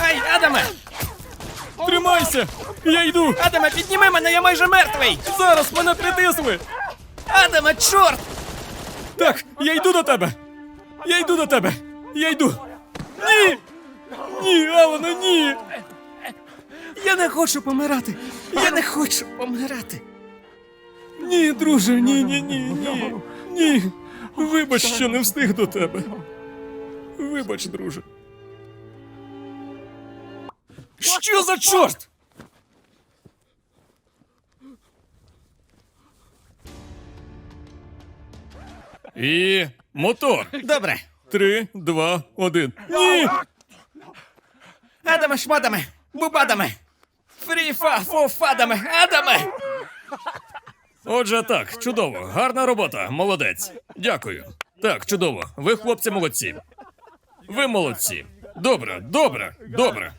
Ай, Адаме! Тримайся! Я йду! Адаме, підніми мене, я майже мертвий! Зараз мене притисли! Адаме, чорт! Так, я йду до тебе! Я йду до тебе! Я йду! Ні! Ні, Алана, ні! Я не хочу помирати! Я не хочу помирати! Ні, друже, ні, ні, ні, ні. Ні. Вибач, що не встиг до тебе. Вибач, друже. Що за чорт? І мотор. Добре. Три, два, один. Ні! Адаме, шмадаме! Бубадаме! Фріфа, фуфадаме! Адаме! Отже, так, чудово. Гарна робота, молодець. Дякую. Так, чудово. Ви, хлопці, молодці. Ви молодці. Добре, добре, добре.